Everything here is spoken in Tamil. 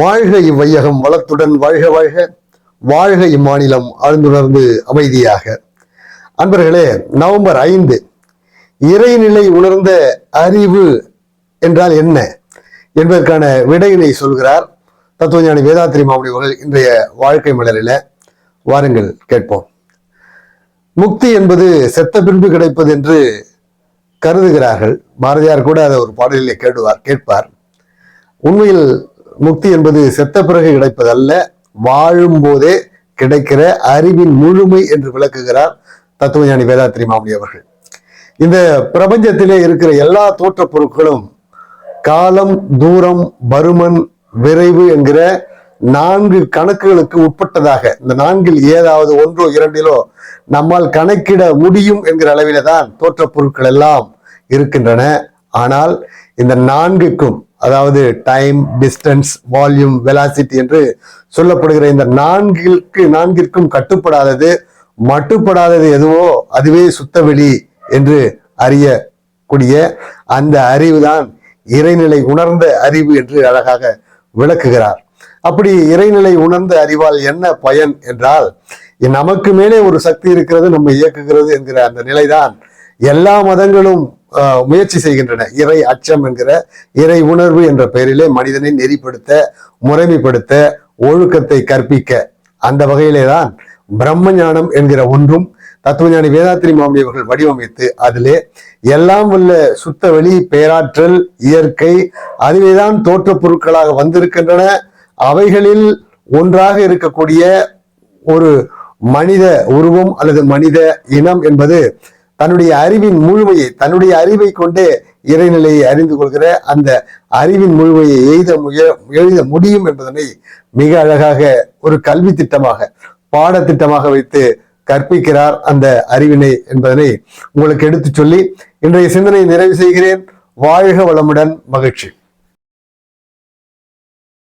வாழ்க இவ்வையகம் வளத்துடன் வாழ்க வாழ்க. வாழ்க இம்மாநிலம் ஆழ்ந்துணர்ந்து அமைதியாக. அன்பர்களே நவம்பர் ஐந்து இறைநிலை உணர்ந்த அறிவு என்றால் என்ன என்பதற்கான விடையினை சொல்கிறார் தத்துவஞானி வேதாத்திரி மாமணி அவர்கள் இன்றைய வாழ்க்கை மலரில. வாருங்கள் கேட்போம். முக்தி என்பது செத்த பின்பு கிடைப்பது என்று கருதுகிறார்கள். பாரதியார் கூட அதை ஒரு பாடலிலே கேடுவார் கேட்பார். உண்மையில் முக்தி என்பது செத்த பிறகு கிடைப்பதல்ல வாழும் போதே கிடைக்கிற அறிவின் முழுமை என்று விளக்குகிறார் தத்துவஞானி வேதாத்திரி மாமணி அவர்கள். இந்த பிரபஞ்சத்திலே இருக்கிற எல்லா தோற்ற பொருட்களும் காலம் தூரம் பருமன் விரைவு என்கிற நான்கு கணக்குகளுக்கு உட்பட்டதாக இந்த நான்கில் ஏதாவது ஒன்றோ இரண்டிலோ நம்மால் கணக்கிட முடியும் என்கிற அளவில தான் தோற்ற பொருட்கள் எல்லாம் இருக்கின்றன. ஆனால் இந்த நான்குக்கும் அதாவது டைம் டிஸ்டன்ஸ் வால்யூம் வெலாசிட்டி என்று சொல்லப்படுகிற இந்த நான்கிற்கு நான்கிற்கும் கட்டுப்படாதது மட்டுப்படாதது எதுவோ அதுவே சுத்தவெளி என்று அறியக்கூடிய அந்த அறிவுதான் இறைநிலை உணர்ந்த அறிவு என்று அழகாக விளக்குகிறார். அப்படி இறைநிலை உணர்ந்த அறிவால் என்ன பயன் என்றால் நமக்கு மேலே ஒரு சக்தி இருக்கிறது நம்ம இயக்குகிறது என்கிற அந்த நிலைதான். எல்லா மதங்களும் முயற்சி செய்கின்றன. இறை அச்சம் என்கிற இறை உணர்வு என்ற பெயரிலே மனிதனை நெறிப்படுத்த முறைமைப்படுத்த ஒழுக்கத்தை கற்பிக்க. அந்த வகையிலே தான் பிரம்ம ஞானம் என்கிற ஒன்றும் தத்துவஞானி வேதாத்திரி மாமி அவர்கள் வடிவமைத்து அதிலே எல்லாம் உள்ள சுத்த வழி பேராற்றல் இயற்கை அதுவேதான் தோற்ற பொருட்களாக வந்திருக்கின்றன. அவைகளில் ஒன்றாக இருக்கக்கூடிய ஒரு மனித உருவம் அல்லது மனித இனம் என்பது தன்னுடைய அறிவின் முழுமையை தன்னுடைய அறிவை கொண்டே இறைநிலையை அறிந்து கொள்கிற அந்த அறிவின் முழுமையை எழுத முய எழுத முடியும் என்பதனை மிக அழகாக ஒரு கல்வி திட்டமாக பாடத்திட்டமாக வைத்து கற்பிக்கிறார் அந்த அறிவினை என்பதனை உங்களுக்கு எடுத்துச் சொல்லி இன்றைய சிந்தனை நிறைவு செய்கிறேன். வாழ்க வளமுடன் மகிழ்ச்சி.